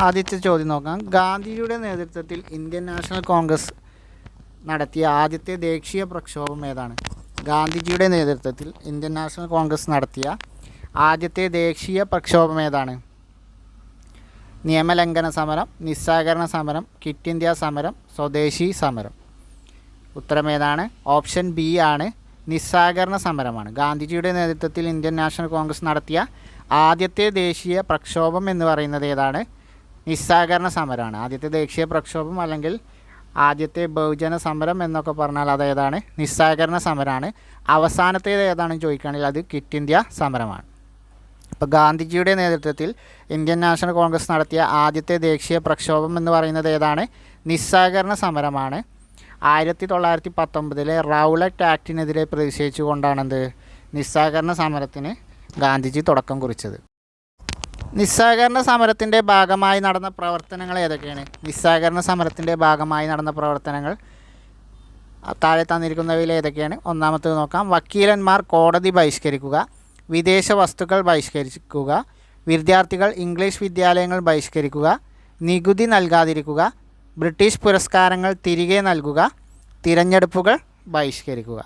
ആദ്യത്തെ ചോദ്യം നോക്കാം. ഗാന്ധിജിയുടെ നേതൃത്വത്തിൽ ഇന്ത്യൻ നാഷണൽ കോൺഗ്രസ് നടത്തിയ ആദ്യത്തെ ദേശീയ പ്രക്ഷോഭം ഏതാണ്? ഗാന്ധിജിയുടെ നേതൃത്വത്തിൽ ഇന്ത്യൻ നാഷണൽ കോൺഗ്രസ് നടത്തിയ ആദ്യത്തെ ദേശീയ പ്രക്ഷോഭം ഏതാണ്? നിയമലംഘന സമരം നിസ്സഹകരണ സമരം കിറ്റ് ഇന്ത്യ സമരം സ്വദേശി സമരം. ഉത്തരം ഏതാണ്? ഓപ്ഷൻ ബി ആണ് നിസ്സഹകരണ സമരമാണ്. ഗാന്ധിജിയുടെ നേതൃത്വത്തിൽ ഇന്ത്യൻ നാഷണൽ കോൺഗ്രസ് നടത്തിയ ആദ്യത്തെ ദേശീയ പ്രക്ഷോഭം എന്ന് പറയുന്നത് ഏതാണ്? നിസ്സഹകരണ സമരമാണ്. ആദ്യത്തെ ദേശീയ പ്രക്ഷോഭം അല്ലെങ്കിൽ ആദ്യത്തെ ബഹുജന സമരം എന്നൊക്കെ പറഞ്ഞാൽ അതേതാണ് നിസ്സഹകരണ സമരമാണ്. അവസാനത്തേത് ഏതാണെന്ന് ചോദിക്കുകയാണെങ്കിൽ അത് കിറ്റ് ഇന്ത്യ സമരമാണ്. അപ്പോൾ ഗാന്ധിജിയുടെ നേതൃത്വത്തിൽ ഇന്ത്യൻ നാഷണൽ കോൺഗ്രസ് നടത്തിയ ആദ്യത്തെ ദേശീയ പ്രക്ഷോഭം എന്ന് പറയുന്നത് ഏതാണ്? നിസ്സഹകരണ സമരമാണ്. ആയിരത്തി തൊള്ളായിരത്തി പത്തൊമ്പതിലെ റൗലറ്റ് ആക്ടിനെതിരെ പ്രതിഷേധിച്ചുകൊണ്ടാണെന്ത് നിസ്സഹകരണ സമരത്തിന് ഗാന്ധിജി തുടക്കം കുറിച്ചത്. നിസ്സഹകരണ സമരത്തിന്റെ ഭാഗമായി നടന്ന പ്രവർത്തനങ്ങൾ ഏതൊക്കെയാണ്? നിസ്സഹകരണ സമരത്തിന്റെ ഭാഗമായി നടന്ന പ്രവർത്തനങ്ങൾ താഴെ തന്നിരിക്കുന്നവയിൽ ഏതൊക്കെയാണ്? ഒന്നാമത്തേത് നോക്കാം. വക്കീലന്മാർ കോടതി ബഹിഷ്കരിക്കുക വിദേശ വസ്തുക്കൾ ബഹിഷ്കരിക്കുക വിദ്യാർത്ഥികൾ ഇംഗ്ലീഷ് വിദ്യാലയങ്ങൾ ബഹിഷ്കരിക്കുക നികുതി നൽകാതിരിക്കുക ബ്രിട്ടീഷ് പുരസ്കാരങ്ങൾ തിരികെ നൽകുക തിരഞ്ഞെടുപ്പുകൾ ബഹിഷ്കരിക്കുക.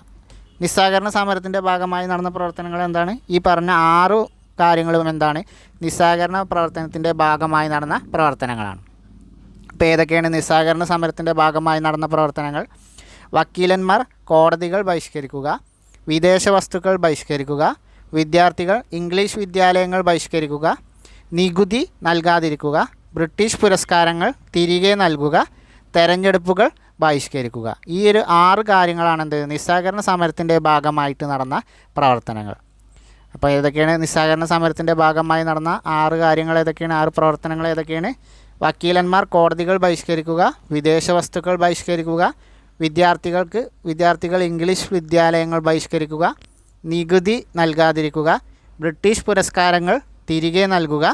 നിസ്സഹകരണ സമരത്തിന്റെ ഭാഗമായി നടന്ന പ്രവർത്തനങ്ങൾ എന്താണ്? ഈ പറഞ്ഞ ആറു കാര്യങ്ങളും എന്താണ്? നിസ്സഹകരണ പ്രവർത്തനത്തിന്റെ ഭാഗമായി നടന്ന പ്രവർത്തനങ്ങളാണ്. അപ്പോൾ ഏതൊക്കെയാണ് നിസ്സഹകരണ സമരത്തിന്റെ ഭാഗമായി നടന്ന പ്രവർത്തനങ്ങൾ? വക്കീലന്മാർ കോടതികൾ ബഹിഷ്കരിക്കുക വിദേശ വസ്തുക്കൾ ബഹിഷ്കരിക്കുക വിദ്യാർത്ഥികൾ ഇംഗ്ലീഷ് വിദ്യാലയങ്ങൾ ബഹിഷ്കരിക്കുക നികുതി നൽകാതിരിക്കുക ബ്രിട്ടീഷ് പുരസ്കാരങ്ങൾ തിരികെ നൽകുക തെരഞ്ഞെടുപ്പുകൾ ബഹിഷ്കരിക്കുക. ഈ ഒരു ആറ് കാര്യങ്ങളാണ് എന്ത്? നിസ്സഹകരണ സമരത്തിന്റെ ഭാഗമായിട്ട് നടന്ന പ്രവർത്തനങ്ങൾ. അപ്പോൾ ഏതൊക്കെയാണ് നിസ്സഹകരണ സമരത്തിന്റെ ഭാഗമായി നടന്ന ആറ് കാര്യങ്ങൾ ഏതൊക്കെയാണ് ആറ് പ്രവർത്തനങ്ങൾ ഏതൊക്കെയാണ്? വക്കീലന്മാർ കോടതികൾ ബഹിഷ്കരിക്കുക വിദേശ വസ്തുക്കൾ ബഹിഷ്കരിക്കുക വിദ്യാർത്ഥികൾക്ക് വിദ്യാർത്ഥികൾ ഇംഗ്ലീഷ് വിദ്യാലയങ്ങൾ ബഹിഷ്കരിക്കുക നികുതി നൽകാതിരിക്കുക ബ്രിട്ടീഷ് പുരസ്കാരങ്ങൾ തിരികെ നൽകുക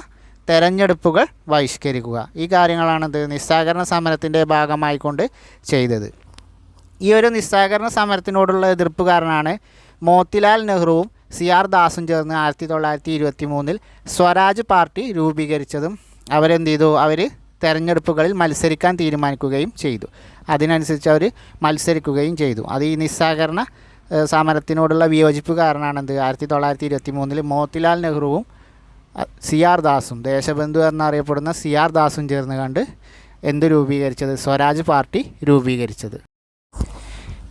തെരഞ്ഞെടുപ്പുകൾ ബഹിഷ്കരിക്കുക. ഈ കാര്യങ്ങളാണിത് നിസ്സഹകരണ സമരത്തിന്റെ ഭാഗമായിക്കൊണ്ട് ചെയ്തത്. ഈ ഒരു നിസ്സഹകരണ സമരത്തിനോടുള്ള എതിർപ്പ് കാരണമാണ് മോത്തിലാൽ നെഹ്റുവും സി ആർ ദാസും ചേർന്ന് ആയിരത്തി തൊള്ളായിരത്തി ഇരുപത്തി മൂന്നിൽ സ്വരാജ് പാർട്ടി രൂപീകരിച്ചതും അവരെന്ത് ചെയ്തു? അവർ തെരഞ്ഞെടുപ്പുകളിൽ മത്സരിക്കാൻ തീരുമാനിക്കുകയും ചെയ്തു. അതിനനുസരിച്ച് അവർ മത്സരിക്കുകയും ചെയ്തു. അത് ഈ നിസ്സഹകരണ സമരത്തിനോടുള്ള വിയോജിപ്പ് കാരണമാണ് എന്ത് ആയിരത്തി തൊള്ളായിരത്തി ഇരുപത്തി മൂന്നിൽ മോത്തിലാൽ നെഹ്റുവും സി ആർ ദാസും ദേശബന്ധു എന്നറിയപ്പെടുന്ന സി ആർ ദാസും ചേർന്ന് കണ്ട് എന്ത് രൂപീകരിച്ചത്? സ്വരാജ് പാർട്ടി രൂപീകരിച്ചത്.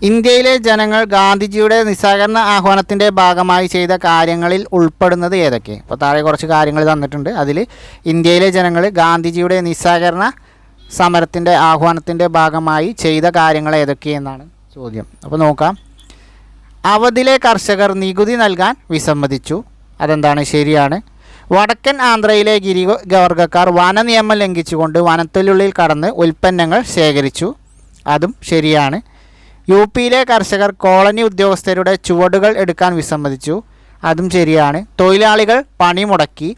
ഇന്ത്യയിലെ ജനങ്ങൾ ഗാന്ധിജിയുടെ നിസ്സഹകരണ ആഹ്വാനത്തിന്റെ ഭാഗമായി ചെയ്ത കാര്യങ്ങളിൽ ഉൾപ്പെടുന്നത് ഏതൊക്കെ? അപ്പോൾ താഴെ കുറച്ച് കാര്യങ്ങൾ തന്നിട്ടുണ്ട്. അതിൽ ഇന്ത്യയിലെ ജനങ്ങൾ ഗാന്ധിജിയുടെ നിസ്സഹകരണ സമരത്തിന്റെ ആഹ്വാനത്തിന്റെ ഭാഗമായി ചെയ്ത കാര്യങ്ങൾ ഏതൊക്കെയെന്നാണ് ചോദ്യം. അപ്പോൾ നോക്കാം. അവധിലെ കർഷകർ നികുതി നൽകാൻ വിസമ്മതിച്ചു. അതെന്താണ്? ശരിയാണ്. വടക്കൻ ആന്ധ്രയിലെ ഗിരി ഗിരിവർഗക്കാർ വനനിയമം ലംഘിച്ചുകൊണ്ട് വനത്തിനുള്ളിൽ കടന്ന് ഉൽപ്പന്നങ്ങൾ ശേഖരിച്ചു. അതും ശരിയാണ്. യു പിയിലെ കർഷകർ കോളനി ഉദ്യോഗസ്ഥരുടെ ചുവടുകൾ എടുക്കാൻ വിസമ്മതിച്ചു. അതും ശരിയാണ്. തൊഴിലാളികൾ പണി മുടക്കി.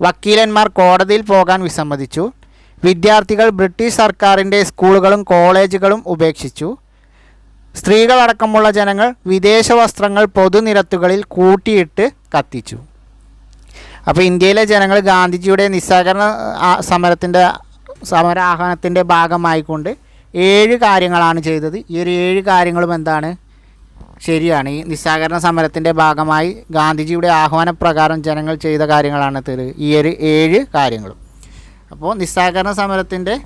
വക്കീലന്മാർ കോടതിയിൽ പോകാൻ വിസമ്മതിച്ചു. വിദ്യാർത്ഥികൾ ബ്രിട്ടീഷ് സർക്കാരിന്റെ സ്കൂളുകളും കോളേജുകളും ഉപേക്ഷിച്ചു. സ്ത്രീകളടക്കമുള്ള ജനങ്ങൾ വിദേശ വസ്ത്രങ്ങൾ പൊതുനിരത്തുകളിൽ കൂട്ടിയിട്ട് കത്തിച്ചു. അപ്പോൾ ഇന്ത്യയിലെ ജനങ്ങൾ ഗാന്ധിജിയുടെ നിസ്സഹകരണ സമരത്തിന്റെ സമര ആഹ്വാനത്തിന്റെ ഭാഗമായിക്കൊണ്ട് ഏഴ് കാര്യങ്ങളാണ് ചെയ്തത്. ഈ ഒരു ഏഴ് കാര്യങ്ങളും എന്താണ്? ശരിയാണ്. ഈ നിസ്സഹകരണ സമരത്തിന്റെ ഭാഗമായി ഗാന്ധിജിയുടെ ആഹ്വാനപ്രകാരം ജനങ്ങൾ ചെയ്ത കാര്യങ്ങളാണ് ഇത്. ഈ ഒരു ഏഴ് കാര്യങ്ങളും. അപ്പോൾ നിസ്സഹകരണ സമരത്തിന്റെ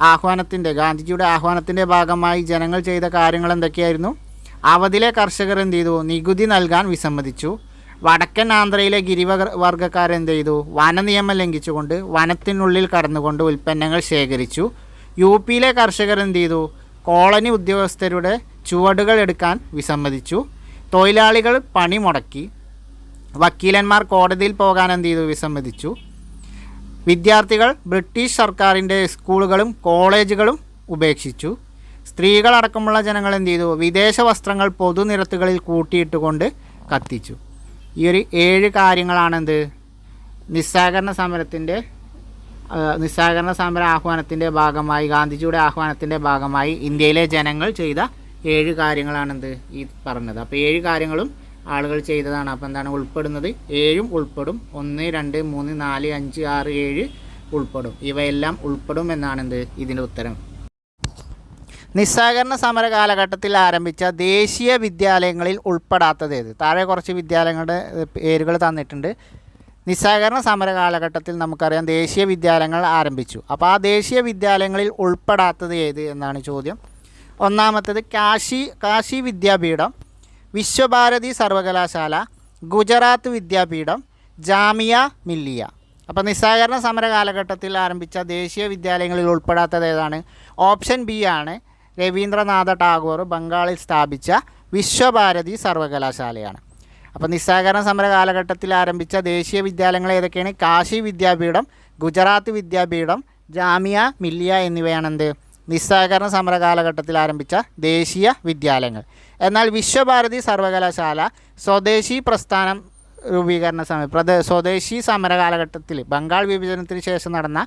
ആഹ്വാനത്തിന്റെ ഗാന്ധിജിയുടെ ആഹ്വാനത്തിന്റെ ഭാഗമായി ജനങ്ങൾ ചെയ്ത കാര്യങ്ങൾ എന്തൊക്കെയായിരുന്നു? അവധിലെ കർഷകർ എന്ത് ചെയ്തു? നികുതി നൽകാൻ വിസമ്മതിച്ചു. വടക്കൻ ആന്ധ്രയിലെ ഗിരിവർഗക്കാരെന്ത് ചെയ്തു? വനനിയമം ലംഘിച്ചുകൊണ്ട് വനത്തിനുള്ളിൽ കടന്നുകൊണ്ട് ഉൽപ്പന്നങ്ങൾ ശേഖരിച്ചു. യു പിയിലെ കർഷകർ എന്ത് ചെയ്തു? കോളനി ഉദ്യോഗസ്ഥരുടെ ചുവടുകൾ എടുക്കാൻ വിസമ്മതിച്ചു. തൊഴിലാളികൾ പണി മുടക്കി. വക്കീലന്മാർ കോടതിയിൽ പോകാൻ എന്ത് ചെയ്തു? വിസമ്മതിച്ചു. വിദ്യാർത്ഥികൾ ബ്രിട്ടീഷ് സർക്കാരിന്റെ സ്കൂളുകളും കോളേജുകളും ഉപേക്ഷിച്ചു. സ്ത്രീകളടക്കമുള്ള ജനങ്ങൾ എന്ത് ചെയ്തു? വിദേശ വസ്ത്രങ്ങൾ പൊതുനിരത്തുകളിൽ കൂട്ടിയിട്ടുകൊണ്ട് കത്തിച്ചു. ഈ ഒരു ഏഴ് കാര്യങ്ങളാണെന്ത് നിസ്സഹകരണ സമരത്തിന്റെ നിസ്സഹകരണ സമര ആഹ്വാനത്തിന്റെ ഭാഗമായി ഗാന്ധിജിയുടെ ആഹ്വാനത്തിന്റെ ഭാഗമായി ഇന്ത്യയിലെ ജനങ്ങൾ ചെയ്ത ഏഴ് കാര്യങ്ങളാണെന്ത് ഈ പറഞ്ഞത്. അപ്പോൾ ഏഴ് കാര്യങ്ങളും ആളുകൾ ചെയ്തതാണ്. അപ്പോൾ എന്താണ് ഉൾപ്പെടുന്നത്? ഏഴും ഉൾപ്പെടും. ഒന്ന് രണ്ട് മൂന്ന് നാല് അഞ്ച് ആറ് ഏഴ് ഉൾപ്പെടും. ഇവയെല്ലാം ഉൾപ്പെടും എന്നാണെന്ത് ഇതിന്റെ ഉത്തരം? നിസ്സഹകരണ സമര കാലഘട്ടത്തിൽ ആരംഭിച്ച ദേശീയ വിദ്യാലയങ്ങളിൽ ഉൾപ്പെടാത്തത് ഏത്? താഴെ കുറച്ച് വിദ്യാലയങ്ങളുടെ പേരുകൾ തന്നിട്ടുണ്ട്. നിസ്സഹകരണ സമര കാലഘട്ടത്തിൽ നമുക്കറിയാം ദേശീയ വിദ്യാലയങ്ങൾ ആരംഭിച്ചു. അപ്പോൾ ആ ദേശീയ വിദ്യാലയങ്ങളിൽ ഉൾപ്പെടാത്തത് ഏത് എന്നാണ് ചോദ്യം. ഒന്നാമത്തേത് കാശി കാശി വിദ്യാപീഠം വിശ്വഭാരതി സർവകലാശാല ഗുജറാത്ത് വിദ്യാപീഠം ജാമിയ മില്ലിയ. അപ്പോൾ നിസ്സഹകരണ സമര കാലഘട്ടത്തിൽ ആരംഭിച്ച ദേശീയ വിദ്യാലയങ്ങളിൽ ഉൾപ്പെടാത്തത് ഏതാണ്? ഓപ്ഷൻ ബി ആണ് രവീന്ദ്രനാഥ ടാഗോർ ബംഗാളിൽ സ്ഥാപിച്ച വിശ്വഭാരതി സർവകലാശാലയാണ്. അപ്പോൾ നിസ്സഹകരണ സമര കാലഘട്ടത്തിൽ ആരംഭിച്ച ദേശീയ വിദ്യാലയങ്ങൾ ഏതൊക്കെയാണ്? കാശി വിദ്യാപീഠം ഗുജറാത്ത് വിദ്യാപീഠം ജാമിയ മില്ലിയ എന്നിവയാണ് എന്ത് നിസ്സഹകരണ സമര കാലഘട്ടത്തിൽ ആരംഭിച്ച ദേശീയ വിദ്യാലയങ്ങൾ. എന്നാൽ വിശ്വഭാരതി സർവകലാശാല സ്വദേശി പ്രസ്ഥാനം രൂപീകരണ സമയം പ്രദ സ്വദേശി സമര കാലഘട്ടത്തിൽ ബംഗാൾ വിഭജനത്തിന് ശേഷം നടന്ന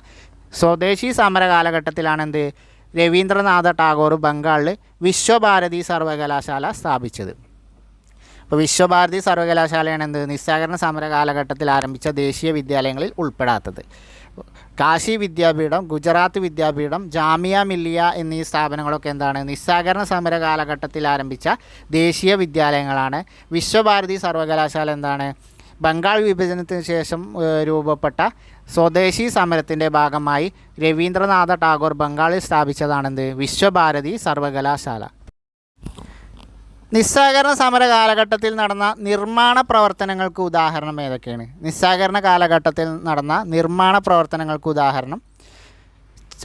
സ്വദേശി സമര കാലഘട്ടത്തിലാണ് എന്ത് രവീന്ദ്രനാഥ ടാഗോർ ബംഗാളിൽ വിശ്വഭാരതി സർവകലാശാല സ്ഥാപിച്ചത്. അപ്പോൾ വിശ്വഭാരതി സർവകലാശാലയാണ് എന്ത്? നിസ്സഹകരണ സമര കാലഘട്ടത്തിൽ ആരംഭിച്ച ദേശീയ വിദ്യാലയങ്ങളിൽ ഉൾപ്പെടാത്തത്. കാശി വിദ്യാപീഠം ഗുജറാത്ത് വിദ്യാപീഠം ജാമിയ മില്ലിയ എന്നീ സ്ഥാപനങ്ങളൊക്കെ എന്താണ്? നിസ്സഹകരണ സമര കാലഘട്ടത്തിൽ ആരംഭിച്ച ദേശീയ വിദ്യാലയങ്ങളാണ്. വിശ്വഭാരതി സർവകലാശാല എന്താണ്? ബംഗാൾ വിഭജനത്തിന് ശേഷം രൂപപ്പെട്ട സ്വദേശി സമരത്തിന്റെ ഭാഗമായി രവീന്ദ്രനാഥ ടാഗോർ ബംഗാളിൽ സ്ഥാപിച്ചതാണെന്ത്? വിശ്വഭാരതി സർവകലാശാല. നിസ്സഹകരണ സമര കാലഘട്ടത്തിൽ നടന്ന നിർമ്മാണ പ്രവർത്തനങ്ങൾക്ക് ഉദാഹരണം ഏതൊക്കെയാണ്? നിസ്സഹകരണ കാലഘട്ടത്തിൽ നടന്ന നിർമ്മാണ പ്രവർത്തനങ്ങൾക്ക് ഉദാഹരണം.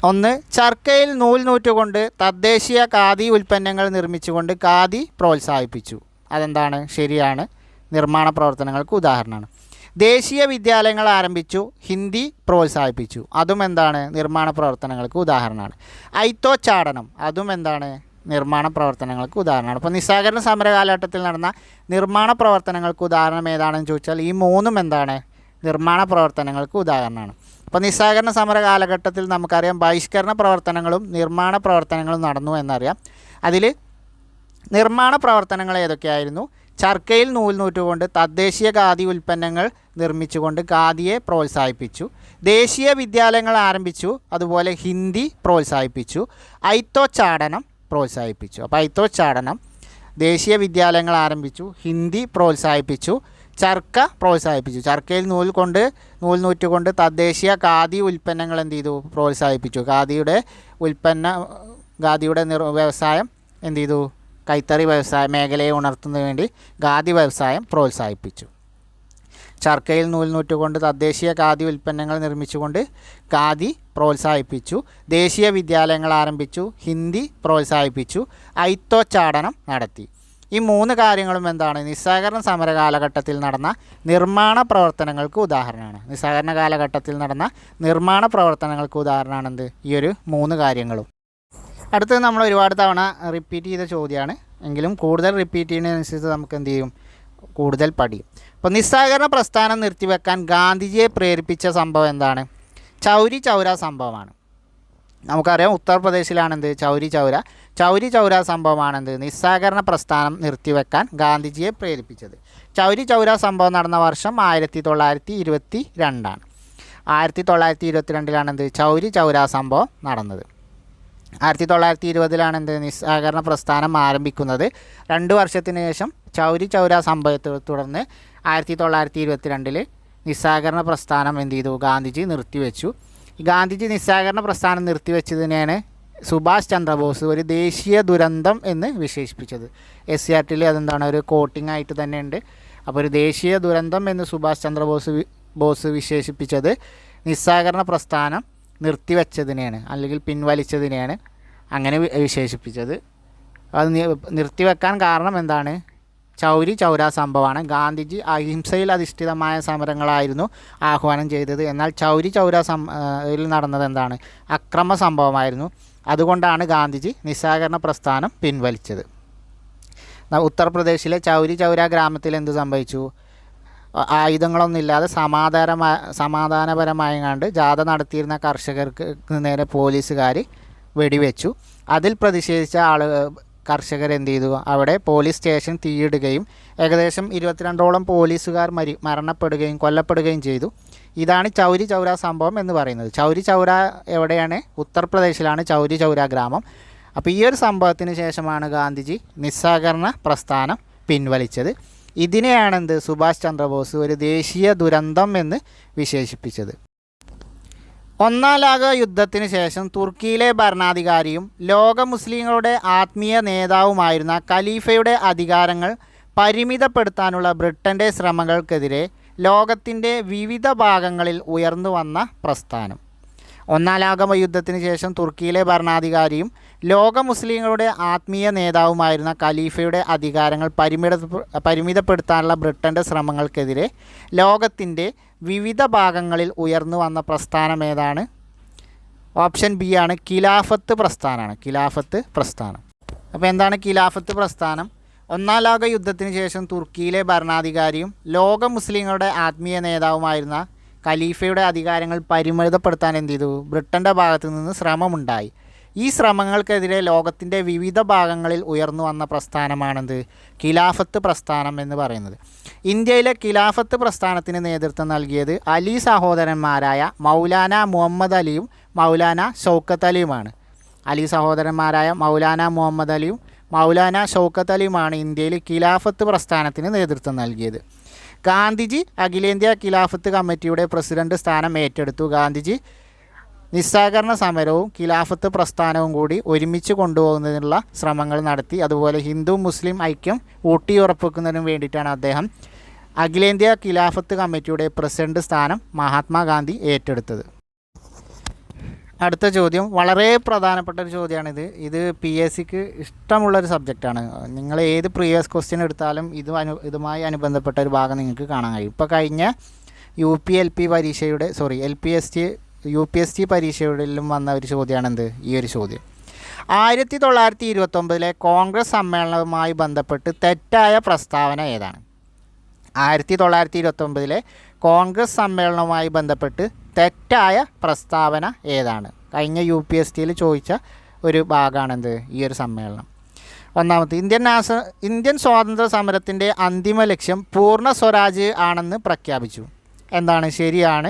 ഒന്ന് ചർക്കയിൽ നൂൽ നൂറ്റുകൊണ്ട് തദ്ദേശീയ ഖാദി ഉൽപ്പന്നങ്ങൾ നിർമ്മിച്ചുകൊണ്ട് ഖാദി പ്രോത്സാഹിപ്പിച്ചു. അതെന്താണ്? ശരിയാണ്. നിർമ്മാണ പ്രവർത്തനങ്ങൾക്ക് ഉദാഹരണമാണ്. ദേശീയ വിദ്യാലയങ്ങൾ ആരംഭിച്ചു ഹിന്ദി പ്രോത്സാഹിപ്പിച്ചു. അതും എന്താണ്? നിർമ്മാണ പ്രവർത്തനങ്ങൾക്ക് ഉദാഹരണമാണ്. ഐത്തോച്ചാടനം അതും എന്താണ്? നിർമ്മാണ പ്രവർത്തനങ്ങൾക്ക് ഉദാഹരണമാണ്. അപ്പോൾ നിസ്സഹകരണ സമര കാലഘട്ടത്തിൽ നടന്ന നിർമ്മാണ പ്രവർത്തനങ്ങൾക്ക് ഉദാഹരണം ഏതാണെന്ന് ചോദിച്ചാൽ ഈ മൂന്നും എന്താണ്? നിർമ്മാണ പ്രവർത്തനങ്ങൾക്ക് ഉദാഹരണമാണ്. അപ്പോൾ നിസ്സഹകരണ സമര കാലഘട്ടത്തിൽ നമുക്കറിയാം ബഹിഷ്കരണ പ്രവർത്തനങ്ങളും നിർമ്മാണ പ്രവർത്തനങ്ങളും നടന്നു എന്നറിയാം. അതിൽ നിർമ്മാണ പ്രവർത്തനങ്ങൾ ഏതൊക്കെയായിരുന്നു? ചർക്കയിൽ നൂൽ നൂറ്റുകൊണ്ട് തദ്ദേശീയ ഖാദി ഉൽപ്പന്നങ്ങൾ നിർമ്മിച്ചുകൊണ്ട് ഖാദിയെ പ്രോത്സാഹിപ്പിച്ചു. ദേശീയ വിദ്യാലയങ്ങൾ ആരംഭിച്ചു. അതുപോലെ ഹിന്ദി പ്രോത്സാഹിപ്പിച്ചു. ഐത്തോച്ചാടനം പ്രോത്സാഹിപ്പിച്ചു. അപ്പോൾ അയിത്തോച്ചാടനം ദേശീയ വിദ്യാലയങ്ങൾ ആരംഭിച്ചു ഹിന്ദി പ്രോത്സാഹിപ്പിച്ചു ചർക്ക പ്രോത്സാഹിപ്പിച്ചു. ചർക്കയിൽ നൂൽ കൊണ്ട് നൂൽ നൂറ്റുകൊണ്ട് തദ്ദേശീയ ഖാദി ഉൽപ്പന്നങ്ങൾ എന്ത് ചെയ്തു? പ്രോത്സാഹിപ്പിച്ചു. ഖാദിയുടെ ഉൽപ്പന്ന ഖാദിയുടെ നിർ വ്യവസായം എന്ത് ചെയ്തു? കൈത്തറി വ്യവസായ മേഖലയെ ഉണർത്തുന്നതിന് വേണ്ടി ഖാദി വ്യവസായം പ്രോത്സാഹിപ്പിച്ചു. ചർക്കയിൽ നൂൽ നൂറ്റുകൊണ്ട് തദ്ദേശീയ ഖാദി ഉൽപ്പന്നങ്ങൾ നിർമ്മിച്ചുകൊണ്ട് ഖാദി പ്രോത്സാഹിപ്പിച്ചു. ദേശീയ വിദ്യാലയങ്ങൾ ആരംഭിച്ചു. ഹിന്ദി പ്രോത്സാഹിപ്പിച്ചു. ഐത്തോച്ചാടനം നടത്തി. ഈ മൂന്ന് കാര്യങ്ങളും എന്താണ്? നിസ്സഹകരണ സമര കാലഘട്ടത്തിൽ നടന്ന നിർമ്മാണ പ്രവർത്തനങ്ങൾക്ക് ഉദാഹരണമാണ്. നിസ്സഹകരണ കാലഘട്ടത്തിൽ നടന്ന നിർമ്മാണ പ്രവർത്തനങ്ങൾക്ക് ഉദാഹരണമാണ് എന്ത് ഈ ഒരു മൂന്ന് കാര്യങ്ങളും. അടുത്തത് നമ്മൾ ഒരുപാട് തവണ റിപ്പീറ്റ് ചെയ്ത ചോദ്യമാണ്. എങ്കിലും കൂടുതൽ റിപ്പീറ്റ് ചെയ്യുന്നതിനനുസരിച്ച് നമുക്ക് എന്ത് ചെയ്യും? കൂടുതൽ പഠിയും. അപ്പോൾ നിസ്സഹകരണ പ്രസ്ഥാനം നിർത്തിവെക്കാൻ ഗാന്ധിജിയെ പ്രേരിപ്പിച്ച സംഭവം എന്താണ്? ചൗരി ചൗര സംഭവമാണ്. നമുക്കറിയാം ഉത്തർപ്രദേശിലാണെന്ത് ചൗരി ചൗര. ചൗരി ചൗര സംഭവമാണെന്ത് നിസ്സഹകരണ പ്രസ്ഥാനം നിർത്തിവെക്കാൻ ഗാന്ധിജിയെ പ്രേരിപ്പിച്ചത്. ചൗരി ചൗര സംഭവം നടന്ന വർഷം ആയിരത്തി തൊള്ളായിരത്തി ഇരുപത്തി രണ്ടാണ് ആയിരത്തി തൊള്ളായിരത്തി ഇരുപത്തി രണ്ടിലാണെന്ത് ചൗരി ചൗര സംഭവം നടന്നത്. ആയിരത്തി തൊള്ളായിരത്തി ഇരുപതിലാണ് എന്ത്? നിസ്സഹകരണ പ്രസ്ഥാനം ആരംഭിക്കുന്നത്. രണ്ട് വർഷത്തിന് ശേഷം ചൗരി ചൗര സംഭവത്തെ തുടർന്ന് ആയിരത്തി തൊള്ളായിരത്തി ഇരുപത്തി രണ്ടിൽ നിസ്സഹകരണ പ്രസ്ഥാനം എന്ത് ചെയ്തു? ഗാന്ധിജി നിർത്തിവെച്ചു. ഗാന്ധിജി നിസ്സഹകരണ പ്രസ്ഥാനം നിർത്തിവെച്ചതിനെയാണ് സുഭാഷ് ചന്ദ്രബോസ് ഒരു ദേശീയ ദുരന്തം എന്ന് വിശേഷിപ്പിച്ചത്. എസ് സി ആർ ടിയിൽ അതെന്താണ്? ഒരു കോട്ടിംഗ് ആയിട്ട് തന്നെ ഉണ്ട് അപ്പോൾ ഒരു ദേശീയ ദുരന്തം എന്ന് സുഭാഷ് ചന്ദ്രബോസ് ബോസ് വിശേഷിപ്പിച്ചത് നിസ്സഹകരണ പ്രസ്ഥാനം നിർത്തിവെച്ചതിനെയാണ് അല്ലെങ്കിൽ പിൻവലിച്ചതിനെയാണ് അങ്ങനെ വിശേഷിപ്പിച്ചത്. അത് നിർത്തിവെക്കാൻ കാരണം എന്താണ്? ചൗരി ചൗര സംഭവമാണ്. ഗാന്ധിജി അഹിംസയിൽ അധിഷ്ഠിതമായ സമരങ്ങളായിരുന്നു ആഹ്വാനം ചെയ്തത്. എന്നാൽ ചൗരി ചൗര സം നടന്നത് എന്താണ്? അക്രമ സംഭവമായിരുന്നു. അതുകൊണ്ടാണ് ഗാന്ധിജി നിസ്സഹകരണ പ്രസ്ഥാനം പിൻവലിച്ചത്. ഉത്തർപ്രദേശിലെ ചൗരി ചൗര ഗ്രാമത്തിൽ എന്ത് സംഭവിച്ചു? ആയുധങ്ങളൊന്നുമില്ലാതെ സമാധാനമായ സമാധാനപരമായങ്ങാണ്ട് ജാഥ നടത്തിയിരുന്ന കർഷകർക്ക് നേരെ പോലീസുകാർ വെടിവെച്ചു. അതിൽ പ്രതിഷേധിച്ച ആൾ കർഷകർ എന്ത് ചെയ്തു അവിടെ പോലീസ് സ്റ്റേഷൻ തീയിടുകയും ഏകദേശം ഇരുപത്തിരണ്ടോളം പോലീസുകാർ മരി മരണപ്പെടുകയും കൊല്ലപ്പെടുകയും ചെയ്തു. ഇതാണ് ചൗരി ചൗര സംഭവം എന്ന് പറയുന്നത്. ചൗരി ചൗര എവിടെയാണ്? ഉത്തർപ്രദേശിലാണ് ചൗരി ചൗര ഗ്രാമം. അപ്പോൾ ഈ ഒരു സംഭവത്തിന് ശേഷമാണ് ഗാന്ധിജി നിസ്സഹകരണ പ്രസ്ഥാനം പിൻവലിച്ചത്. ഇതിനെയാണെന്ത്? സുഭാഷ് ചന്ദ്രബോസ് ഒരു ദേശീയ ദുരന്തം എന്ന് വിശേഷിപ്പിച്ചത്. ഒന്നാം ലോക യുദ്ധത്തിന് ശേഷം തുർക്കിയിലെ ഭരണാധികാരിയും ലോക മുസ്ലിങ്ങളുടെ ആത്മീയ നേതാവുമായിരുന്ന ഖലീഫയുടെ അധികാരങ്ങൾ പരിമിതപ്പെടുത്താനുള്ള ബ്രിട്ടന്റെ ശ്രമങ്ങൾക്കെതിരെ ലോകത്തിന്റെ വിവിധ ഭാഗങ്ങളിൽ ഉയർന്നു വന്ന പ്രസ്ഥാനം. ഒന്നാം യുദ്ധത്തിന് ശേഷം തുർക്കിയിലെ ഭരണാധികാരിയും ലോക മുസ്ലിങ്ങളുടെ ആത്മീയ നേതാവുമായിരുന്ന ഖലീഫയുടെ അധികാരങ്ങൾ പരിമിത പരിമിതപ്പെടുത്താനുള്ള ബ്രിട്ടന്റെ ശ്രമങ്ങൾക്കെതിരെ ലോകത്തിന്റെ വിവിധ ഭാഗങ്ങളിൽ ഉയർന്നു വന്ന പ്രസ്ഥാനം ഏതാണ്? ഓപ്ഷൻ ബി ആണ് ഖിലാഫത്ത് പ്രസ്ഥാനമാണ് ഖിലാഫത്ത് പ്രസ്ഥാനം. അപ്പോൾ എന്താണ് ഖിലാഫത്ത് പ്രസ്ഥാനം? ഒന്നാം ലോക യുദ്ധത്തിന് ശേഷം തുർക്കിയിലെ ഭരണാധികാരിയും ലോക മുസ്ലിങ്ങളുടെ ആത്മീയ നേതാവുമായിരുന്ന ഖലീഫയുടെ അധികാരങ്ങൾ പരിമിതപ്പെടുത്താൻ എന്ത് ചെയ്തു? ബ്രിട്ടന്റെ ഭാഗത്തു നിന്ന് ശ്രമമുണ്ടായി. ഈ ശ്രമങ്ങൾക്കെതിരെ ലോകത്തിന്റെ വിവിധ ഭാഗങ്ങളിൽ ഉയർന്നു വന്ന പ്രസ്ഥാനമാണെന്ത്? ഖിലാഫത്ത് പ്രസ്ഥാനം എന്ന് പറയുന്നത്. ഇന്ത്യയിലെ ഖിലാഫത്ത് പ്രസ്ഥാനത്തിന് നേതൃത്വം നൽകിയത് അലി സഹോദരന്മാരായ മൗലാന മുഹമ്മദ് അലിയും മൗലാന ഷൗക്കത്ത് അലിയുമാണ്. അലി സഹോദരന്മാരായ മൗലാന മുഹമ്മദ് അലിയും മൗലാന ഷൗക്കത്ത് അലിയുമാണ് ഇന്ത്യയിൽ ഖിലാഫത്ത് പ്രസ്ഥാനത്തിന് നേതൃത്വം നൽകിയത്. ഗാന്ധിജി അഖിലേന്ത്യാ ഖിലാഫത്ത് കമ്മിറ്റിയുടെ പ്രസിഡന്റ് സ്ഥാനം ഏറ്റെടുത്തു. ഗാന്ധിജി നിസ്സഹകരണ സമരവും ഖിലാഫത്ത് പ്രസ്ഥാനവും കൂടി ഒരുമിച്ച് കൊണ്ടുപോകുന്നതിനുള്ള ശ്രമങ്ങൾ നടത്തി. അതുപോലെ ഹിന്ദു മുസ്ലിം ഐക്യം ഊട്ടിയുറപ്പിക്കുന്നതിനും വേണ്ടിയിട്ടാണ് അദ്ദേഹം അഖിലേന്ത്യാ ഖിലാഫത്ത് കമ്മിറ്റിയുടെ പ്രസിഡന്റ് സ്ഥാനം മഹാത്മാഗാന്ധി ഏറ്റെടുത്തത്. അടുത്ത ചോദ്യം. വളരെ പ്രധാനപ്പെട്ട ഒരു ചോദ്യമാണിത് ഇത് പി എസ് സിക്ക് ഇഷ്ടമുള്ളൊരു സബ്ജക്റ്റാണ്. നിങ്ങൾ ഏത് പ്രീവിയസ് ക്വസ്റ്റ്യൻ എടുത്താലും ഇത് അനു ഇതുമായി അനുബന്ധപ്പെട്ട ഒരു ഭാഗം നിങ്ങൾക്ക് കാണാൻ കഴിയും. ഇപ്പോൾ കഴിഞ്ഞ യു പി എൽ പി പരീക്ഷയുടെ sorry L P S T U P S T പരീക്ഷയുടെയും വന്ന ഒരു ചോദ്യമാണെന്ത് ഈ ഒരു ചോദ്യം. ആയിരത്തി തൊള്ളായിരത്തി ഇരുപത്തൊമ്പതിലെ കോൺഗ്രസ് സമ്മേളനവുമായി ബന്ധപ്പെട്ട് തെറ്റായ പ്രസ്താവന ഏതാണ്? ആയിരത്തി തൊള്ളായിരത്തി ഇരുപത്തൊമ്പതിലെ കോൺഗ്രസ് സമ്മേളനവുമായി ബന്ധപ്പെട്ട് തെറ്റായ പ്രസ്താവന ഏതാണ്? കഴിഞ്ഞ യു പി എസ് ടിയിൽ ചോദിച്ച ഒരു ഭാഗമാണെന്ത്? ഈ ഒരു സമ്മേളനം. ഒന്നാമത് ഇന്ത്യൻ നാസ ഇന്ത്യൻ സ്വാതന്ത്ര്യ സമരത്തിന്റെ അന്തിമ ലക്ഷ്യം പൂർണ സ്വരാജ് ആണെന്ന് പ്രഖ്യാപിച്ചു. എന്താണ്? ശരിയാണ്.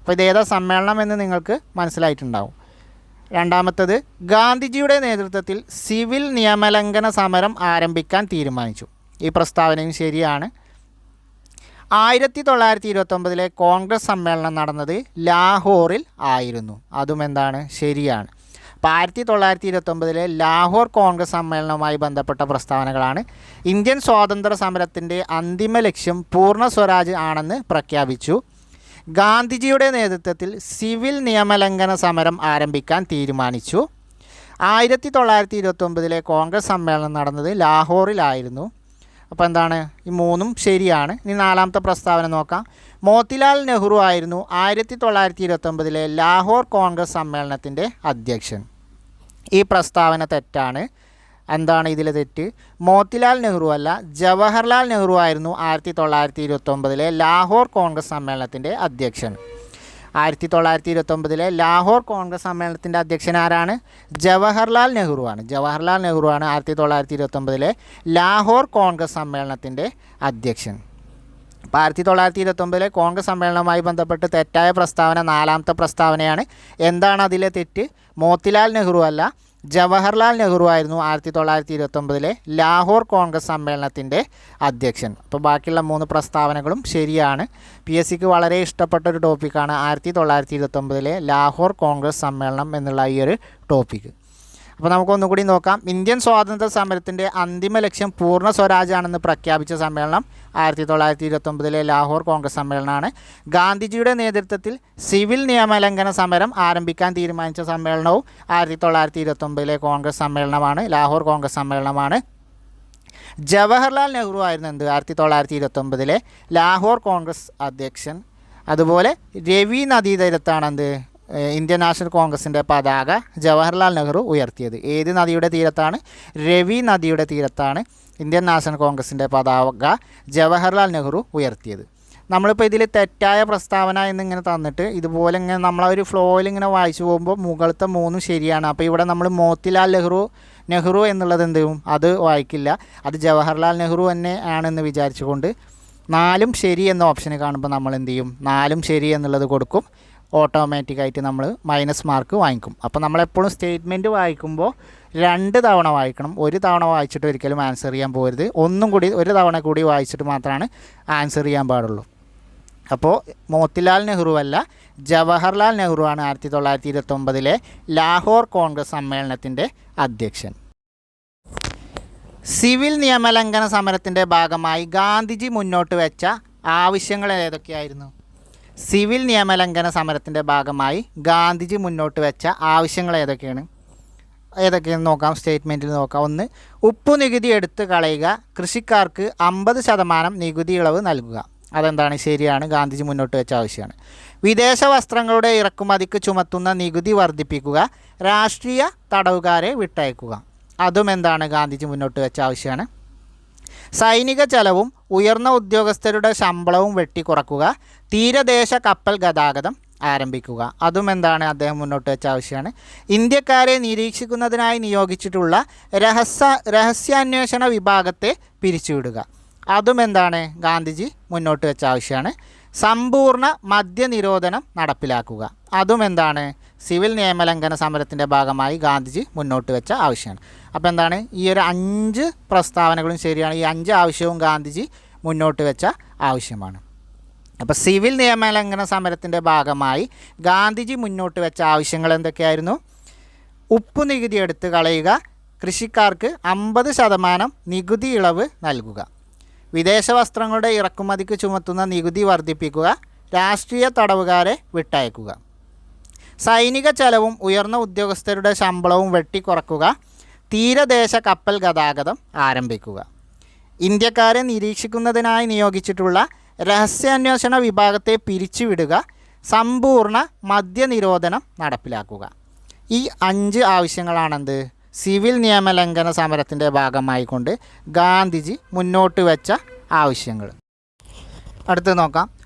അപ്പോൾ ഇതേതാ സമ്മേളനം എന്ന് നിങ്ങൾക്ക് മനസ്സിലായിട്ടുണ്ടാവും. രണ്ടാമത്തത് ഗാന്ധിജിയുടെ നേതൃത്വത്തിൽ സിവിൽ നിയമലംഘന സമരം ആരംഭിക്കാൻ തീരുമാനിച്ചു. ഈ പ്രസ്താവനയും ശരിയാണ്. ആയിരത്തി തൊള്ളായിരത്തി ഇരുപത്തൊമ്പതിലെ കോൺഗ്രസ് സമ്മേളനം നടന്നത് ലാഹോറിൽ ആയിരുന്നു. അതും എന്താണ്? ശരിയാണ്. അപ്പോൾ ആയിരത്തി തൊള്ളായിരത്തി ഇരുപത്തൊമ്പതിലെ ലാഹോർ കോൺഗ്രസ് സമ്മേളനവുമായി ബന്ധപ്പെട്ട പ്രസ്താവനകളാണ്. ഇന്ത്യൻ സ്വാതന്ത്ര്യ സമരത്തിന്റെ അന്തിമ ലക്ഷ്യം പൂർണ സ്വരാജ് ആണെന്ന് പ്രഖ്യാപിച്ചു. ഗാന്ധിജിയുടെ നേതൃത്വത്തിൽ സിവിൽ നിയമലംഘന സമരം ആരംഭിക്കാൻ തീരുമാനിച്ചു. ആയിരത്തി തൊള്ളായിരത്തി ഇരുപത്തൊമ്പതിലെ കോൺഗ്രസ് സമ്മേളനം നടന്നത് ലാഹോറിലായിരുന്നു. അപ്പോൾ എന്താണ്? ഈ മൂന്നും ശരിയാണ്. ഇനി നാലാമത്തെ പ്രസ്താവന നോക്കാം. മോത്തിലാൽ നെഹ്റു ആയിരുന്നു ആയിരത്തി തൊള്ളായിരത്തി ഇരുപത്തൊമ്പതിലെ ലാഹോർ കോൺഗ്രസ് സമ്മേളനത്തിന്റെ അധ്യക്ഷൻ. ഈ പ്രസ്താവന തെറ്റാണ്. എന്താണ് ഇതിലെ തെറ്റ്? മോത്തിലാൽ നെഹ്റു അല്ല ജവഹർലാൽ നെഹ്റു ആയിരുന്നു ആയിരത്തി തൊള്ളായിരത്തി ഇരുപത്തൊമ്പതിലെ ലാഹോർ കോൺഗ്രസ് സമ്മേളനത്തിന്റെ അധ്യക്ഷൻ. ആയിരത്തി തൊള്ളായിരത്തി ഇരുപത്തൊമ്പതിലെ ലാഹോർ കോൺഗ്രസ് സമ്മേളനത്തിന്റെ അധ്യക്ഷൻ ആരാണ്? ജവഹർലാൽ നെഹ്റു ആണ് ജവഹർലാൽ നെഹ്റു ആണ് ആയിരത്തി തൊള്ളായിരത്തി ഇരുപത്തൊമ്പതിലെ ലാഹോർ കോൺഗ്രസ് സമ്മേളനത്തിന്റെ അധ്യക്ഷൻ. അപ്പോൾ ആയിരത്തി തൊള്ളായിരത്തി ഇരുപത്തൊമ്പതിലെ കോൺഗ്രസ് സമ്മേളനവുമായി ബന്ധപ്പെട്ട് തെറ്റായ പ്രസ്താവന നാലാമത്തെ പ്രസ്താവനയാണ്. എന്താണ് അതിലെ തെറ്റ്? മോത്തിലാൽ നെഹ്റു അല്ല ജവഹർലാൽ നെഹ്റു ആയിരുന്നു ആയിരത്തി തൊള്ളായിരത്തി ഇരുപത്തൊമ്പതിലെ ലാഹോർ കോൺഗ്രസ് സമ്മേളനത്തിന്റെ അധ്യക്ഷൻ. അപ്പോൾ ബാക്കിയുള്ള മൂന്ന് പ്രസ്താവനകളും ശരിയാണ്. പി എസ് സിക്ക് വളരെ ഇഷ്ടപ്പെട്ട ഒരു ടോപ്പിക്കാണ് ആയിരത്തി തൊള്ളായിരത്തി ഇരുപത്തൊമ്പതിലെ ലാഹോർ കോൺഗ്രസ് സമ്മേളനം എന്നുള്ള ഈ ഒരു ടോപ്പിക്ക്. അപ്പോൾ നമുക്കൊന്നുകൂടി നോക്കാം. ഇന്ത്യൻ സ്വാതന്ത്ര്യ സമരത്തിന്റെ അന്തിമ ലക്ഷ്യം പൂർണ സ്വരാജാണെന്ന് പ്രഖ്യാപിച്ച സമ്മേളനം ആയിരത്തി തൊള്ളായിരത്തി ഇരുപത്തൊമ്പതിലെ ലാഹോർ കോൺഗ്രസ് സമ്മേളനമാണ്. ഗാന്ധിജിയുടെ നേതൃത്വത്തിൽ സിവിൽ നിയമലംഘന സമരം ആരംഭിക്കാൻ തീരുമാനിച്ച സമ്മേളനവും ആയിരത്തി തൊള്ളായിരത്തി ഇരുപത്തൊമ്പതിലെ കോൺഗ്രസ് സമ്മേളനമാണ് ലാഹോർ കോൺഗ്രസ് സമ്മേളനമാണ്. ജവഹർലാൽ നെഹ്റു ആയിരുന്നു എന്ത്? ആയിരത്തി തൊള്ളായിരത്തി ഇരുപത്തൊമ്പതിലെ ലാഹോർ കോൺഗ്രസ് അധ്യക്ഷൻ. അതുപോലെ രവി നദീതീരത്താണ് എന്ത്? ഏഹ് ഇന്ത്യൻ നാഷണൽ കോൺഗ്രസിന്റെ പതാക ജവഹർലാൽ നെഹ്റു ഉയർത്തിയത്. ഏത് നദിയുടെ തീരത്താണ്? രവി നദിയുടെ തീരത്താണ് ഇന്ത്യൻ നാഷണൽ കോൺഗ്രസിന്റെ പതാക ജവഹർലാൽ നെഹ്റു ഉയർത്തിയത്. നമ്മളിപ്പോൾ ഇതിൽ തെറ്റായ പ്രസ്താവന എന്നിങ്ങനെ തന്നിട്ട് ഇതുപോലെ ഇങ്ങനെ നമ്മളെ ഒരു ഫ്ലോയിൽ ഇങ്ങനെ വായിച്ചു പോകുമ്പോൾ മുകളത്തെ മൂന്നും ശരിയാണ്. അപ്പോൾ ഇവിടെ നമ്മൾ മോത്തിലാൽ നെഹ്റു നെഹ്റു എന്നുള്ളത് എന്ത് ചെയ്യും? അത് വായിക്കില്ല. അത് ജവഹർലാൽ നെഹ്റു തന്നെ ആണെന്ന് വിചാരിച്ചുകൊണ്ട് നാലും ശരി എന്ന ഓപ്ഷന് കാണുമ്പോൾ നമ്മൾ എന്ത് ചെയ്യും? നാലും ശരി എന്നുള്ളത് കൊടുക്കും. ഓട്ടോമാറ്റിക്കായിട്ട് നമ്മൾ മൈനസ് മാർക്ക് വാങ്ങിക്കും. അപ്പോൾ നമ്മളെപ്പോഴും സ്റ്റേറ്റ്മെന്റ് വായിക്കുമ്പോൾ രണ്ട് തവണ വായിക്കണം. ഒരു തവണ വായിച്ചിട്ട് ഒരിക്കലും ആൻസർ ചെയ്യാൻ പോകരുത് ഒന്നും കൂടി ഒരു തവണ കൂടി വായിച്ചിട്ട് മാത്രമാണ് ആൻസർ ചെയ്യാൻ പാടുള്ളൂ. അപ്പോൾ മോത്തിലാൽ നെഹ്റു അല്ല ജവഹർലാൽ നെഹ്റു ആണ് ആയിരത്തി തൊള്ളായിരത്തി ഇരുപത്തൊമ്പതിലെ ലാഹോർ കോൺഗ്രസ് സമ്മേളനത്തിന്റെ അധ്യക്ഷൻ. സിവിൽ നിയമലംഘന സമരത്തിന്റെ ഭാഗമായി ഗാന്ധിജി മുന്നോട്ട് വെച്ച ആവശ്യങ്ങൾ ഏതൊക്കെയായിരുന്നു? സിവിൽ നിയമലംഘന സമരത്തിന്റെ ഭാഗമായി ഗാന്ധിജി മുന്നോട്ട് വെച്ച ആവശ്യങ്ങൾ ഏതൊക്കെയാണ്? ഏതൊക്കെയെന്ന് നോക്കാം സ്റ്റേറ്റ്മെന്റിൽ നോക്കാം. ഒന്ന് ഉപ്പു നികുതി എടുത്തു കളയുക. കൃഷിക്കാർക്ക് അമ്പത് ശതമാനം നികുതി ഇളവ് നൽകുക. അതെന്താണ്? ശരിയാണ്. ഗാന്ധിജി മുന്നോട്ട് വെച്ച ആവശ്യമാണ്. വിദേശ വസ്ത്രങ്ങളുടെ ഇറക്കുമതിക്ക് ചുമത്തുന്ന നികുതി വർദ്ധിപ്പിക്കുക. രാഷ്ട്രീയ തടവുകാരെ വിട്ടയക്കുക. അതും എന്താണ് ഗാന്ധിജി മുന്നോട്ട് വെച്ച ആവശ്യമാണ്. സൈനിക ചെലവും ഉയർന്ന ഉദ്യോഗസ്ഥരുടെ ശമ്പളവും വെട്ടിക്കുറക്കുക തീരദേശ കപ്പൽ ഗതാഗതം ആരംഭിക്കുക. അതും എന്താണ് അദ്ദേഹം മുന്നോട്ട് വെച്ച ആവശ്യമാണ്. ഇന്ത്യക്കാരെ നിരീക്ഷിക്കുന്നതിനായി നിയോഗിച്ചിട്ടുള്ള രഹസ്യ രഹസ്യാന്വേഷണ വിഭാഗത്തെ പിരിച്ചുവിടുക. അതും എന്താണ് ഗാന്ധിജി മുന്നോട്ട് വെച്ച ആവശ്യമാണ്. സമ്പൂർണ മദ്യനിരോധനം നടപ്പിലാക്കുക. അതും എന്താണ്? സിവിൽ നിയമലംഘന സമരത്തിന്റെ ഭാഗമായി ഗാന്ധിജി മുന്നോട്ട് വെച്ച ആവശ്യമാണ്. അപ്പോൾ എന്താണ്? ഈ ഒരു അഞ്ച് പ്രസ്താവനകളും ശരിയാണ്. ഈ അഞ്ച് ആവശ്യവും ഗാന്ധിജി മുന്നോട്ട് വെച്ച ആവശ്യമാണ്. അപ്പോൾ സിവിൽ നിയമലംഘന സമരത്തിന്റെ ഭാഗമായി ഗാന്ധിജി മുന്നോട്ട് വെച്ച ആവശ്യങ്ങൾ എന്തൊക്കെയായിരുന്നു? ഉപ്പ് നികുതി എടുത്ത് കളയുക കൃഷിക്കാർക്ക് അമ്പത് ശതമാനം നികുതി ഇളവ് നൽകുക വിദേശ വസ്ത്രങ്ങളുടെ ഇറക്കുമതിക്ക് ചുമത്തുന്ന നികുതി വർദ്ധിപ്പിക്കുക രാഷ്ട്രീയ തടവുകാരെ വിട്ടയക്കുക. സൈനിക ചെലവും ഉയർന്ന ഉദ്യോഗസ്ഥരുടെ ശമ്പളവും വെട്ടിക്കുറക്കുക തീരദേശ കപ്പൽ ഗതാഗതം ആരംഭിക്കുക. ഇന്ത്യക്കാരെ നിരീക്ഷിക്കുന്നതിനായി നിയോഗിച്ചിട്ടുള്ള രഹസ്യാന്വേഷണ വിഭാഗത്തെ പിരിച്ചുവിടുക സമ്പൂർണ മദ്യനിരോധനം നടപ്പിലാക്കുക. ഈ അഞ്ച് ആവശ്യങ്ങളാണെന്ത്? സിവിൽ നിയമലംഘന സമരത്തിന്റെ ഭാഗമായിക്കൊണ്ട് ഗാന്ധിജി മുന്നോട്ട് വെച്ച ആവശ്യങ്ങൾ. അടുത്ത് നോക്കാം.